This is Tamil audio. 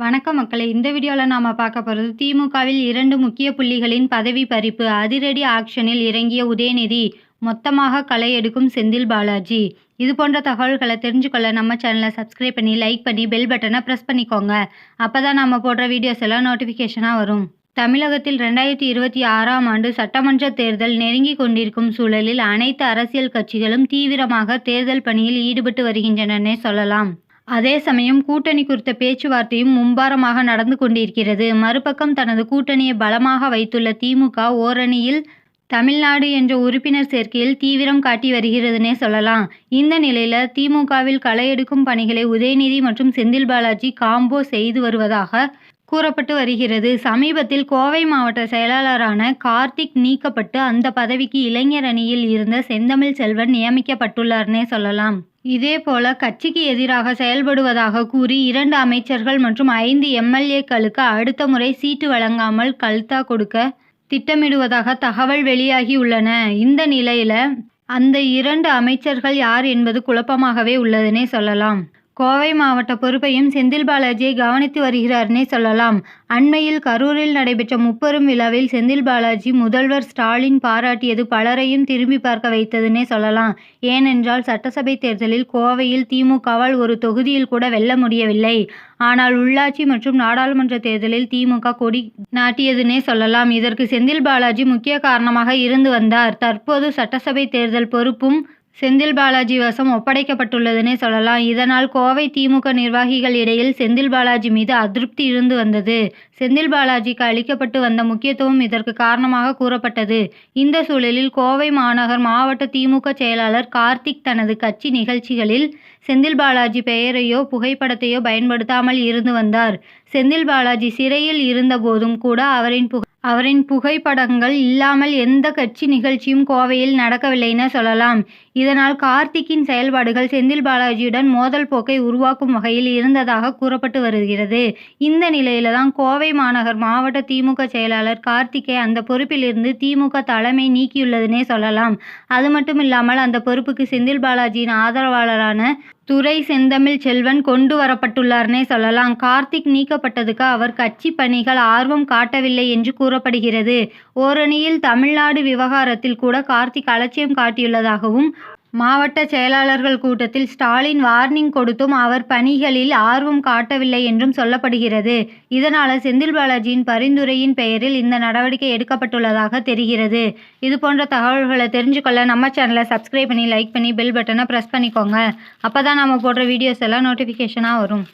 வணக்கம் மக்களை. இந்த வீடியோவில் நாம் பார்க்க போகிறது திமுகவில் இரண்டு முக்கிய புள்ளிகளின் பதவி பறிப்பு. அதிரடி ஆக்ஷனில் இறங்கிய உதயநிதி மொத்தமாக களை எடுக்கும் செந்தில் பாலாஜி. இது போன்ற தகவல்களை தெரிஞ்சுக்கொள்ள நம்ம சேனலை சப்ஸ்கிரைப் பண்ணி லைக் பண்ணி பெல் பட்டனை ப்ரெஸ் பண்ணிக்கோங்க. அப்போ தான் நம்ம போடுற வீடியோஸ் எல்லாம் நோட்டிஃபிகேஷனாக வரும். தமிழகத்தில் ரெண்டாயிரத்தி இருபத்தி ஆறாம் ஆண்டு சட்டமன்ற தேர்தல் நெருங்கி கொண்டிருக்கும் சூழலில் அனைத்து அரசியல் கட்சிகளும் தீவிரமாக தேர்தல் பணியில் ஈடுபட்டு வருகின்றனன்னே சொல்லலாம். அதே சமயம் கூட்டணி குறித்த பேச்சுவார்த்தையும் மும்பாரமாக நடந்து கொண்டிருக்கிறது. மறுபக்கம் தனது கூட்டணியை பலமாக வைத்துள்ள திமுக ஓரணியில் தமிழ்நாடு என்ற உறுப்பினர் சேர்க்கையில் தீவிரம் காட்டி வருகிறதுனே சொல்லலாம். இந்த நிலையில திமுகவில் களை எடுக்கும் பணிகளை உதயநிதி மற்றும் செந்தில் பாலாஜி காம்போ செய்து வருவதாக கூறப்பட்டு வருகிறது. சமீபத்தில் கோவை மாவட்ட செயலாளரான கார்த்திக் நீக்கப்பட்டு அந்த பதவிக்கு இளைஞர் அணியில் இருந்த செந்தமிழ் செல்வன் நியமிக்கப்பட்டுள்ளார்னே சொல்லலாம். இதேபோல கட்சிக்கு எதிராக செயல்படுவதாக கூறி இரண்டு அமைச்சர்கள் மற்றும் ஐந்து எம்எல்ஏக்களுக்கு அடுத்த முறை சீட்டு வழங்காமல் கல்தா கொடுக்க திட்டமிடுவதாக தகவல் வெளியாகி உள்ளன. இந்த நிலையில அந்த இரண்டு அமைச்சர்கள் யார் என்பது குழப்பமாகவே உள்ளதுனே சொல்லலாம். கோவை மாவட்ட பொறுப்பையும் செந்தில் பாலாஜியை கவனித்து வருகிறார்னே சொல்லலாம். அண்மையில் கரூரில் நடைபெற்ற முப்பெரும் விழாவில் செந்தில் பாலாஜி முதல்வர் ஸ்டாலின் பாராட்டியது பலரையும் திரும்பி பார்க்க வைத்ததுன்னே சொல்லலாம். ஏனென்றால் சட்டசபை தேர்தலில் கோவையில் திமுகவால் ஒரு தொகுதியில் கூட வெல்ல முடியவில்லை. ஆனால் உள்ளாட்சி மற்றும் நாடாளுமன்ற தேர்தலில் திமுக கொடி நாட்டியதுன்னே சொல்லலாம். இதற்கு செந்தில் பாலாஜி முக்கிய காரணமாக இருந்து வந்தார். தற்போது சட்டசபை தேர்தல் பொறுப்பும் செந்தில் பாலாஜி வசம் ஒப்படைக்கப்பட்டுள்ளதுன்னே சொல்லலாம். இதனால் கோவை திமுக நிர்வாகிகள் இடையில் செந்தில் பாலாஜி மீது அதிருப்தி இருந்து வந்தது. செந்தில் பாலாஜிக்கு அளிக்கப்பட்டு வந்த முக்கியத்துவம் இதற்கு காரணமாக கூறப்பட்டது. இந்த சூழலில் கோவை மாநகர் மாவட்ட திமுக செயலாளர் கார்த்திக் தனது கட்சி நிகழ்ச்சிகளில் செந்தில் பாலாஜி பெயரையோ புகைப்படத்தையோ பயன்படுத்தாமல் இருந்து வந்தார். செந்தில் பாலாஜி சிறையில் இருந்தபோதும் கூட அவரின் புகை அவரின் புகைப்படங்கள் இல்லாமல் எந்த கட்சி நிகழ்ச்சியும் கோவையில் நடக்கவில்லைன்னு சொல்லலாம். இதனால் கார்த்திக்கின் செயல்பாடுகள் செந்தில் பாலாஜியுடன் மோதல் போக்கை உருவாக்கும் வகையில் இருந்ததாக கூறப்பட்டு வருகிறது. இந்த நிலையில தான் கோவை மாநகர் மாவட்ட திமுக செயலாளர் கார்த்திக்கை அந்த பொறுப்பிலிருந்து திமுக தலைமை நீக்கியுள்ளதுனே சொல்லலாம். அது மட்டும் இல்லாமல் அந்த பொறுப்புக்கு செந்தில் பாலாஜியின் ஆதரவாளரான துரை செந்தமிழ் செல்வன் கொண்டு வரப்பட்டுள்ளார்னே சொல்லலாம். கார்த்திக் நீக்கப்பட்டதுக்கு அவர் கட்சி பணிகள் ஆர்வம் காட்டவில்லை என்று கூறப்படுகிறது. ஓரணியில் தமிழ்நாடு விவகாரத்தில் கூட கார்த்திக் அலட்சியம் காட்டியுள்ளதாகவும் மாவட்ட செயலாளர்கள் கூட்டத்தில் ஸ்டாலின் வார்னிங் கொடுத்தும் அவர் பணிகளில் ஆர்வம் காட்டவில்லை என்றும் சொல்லப்படுகிறது. இதனால் செந்தில் பாலாஜியின் பரிந்துரையின் பெயரில் இந்த நடவடிக்கை எடுக்கப்பட்டுள்ளதாக தெரிகிறது. இது போன்ற தகவல்களை தெரிஞ்சுக்கொள்ள நம்ம சேனலை சப்ஸ்கிரைப் பண்ணி லைக் பண்ணி பெல் பட்டனை ப்ரெஸ் பண்ணிக்கோங்க. அப்போ தான் நம்ம போடுற வீடியோஸ் எல்லாம் நோட்டிஃபிகேஷனாக வரும்.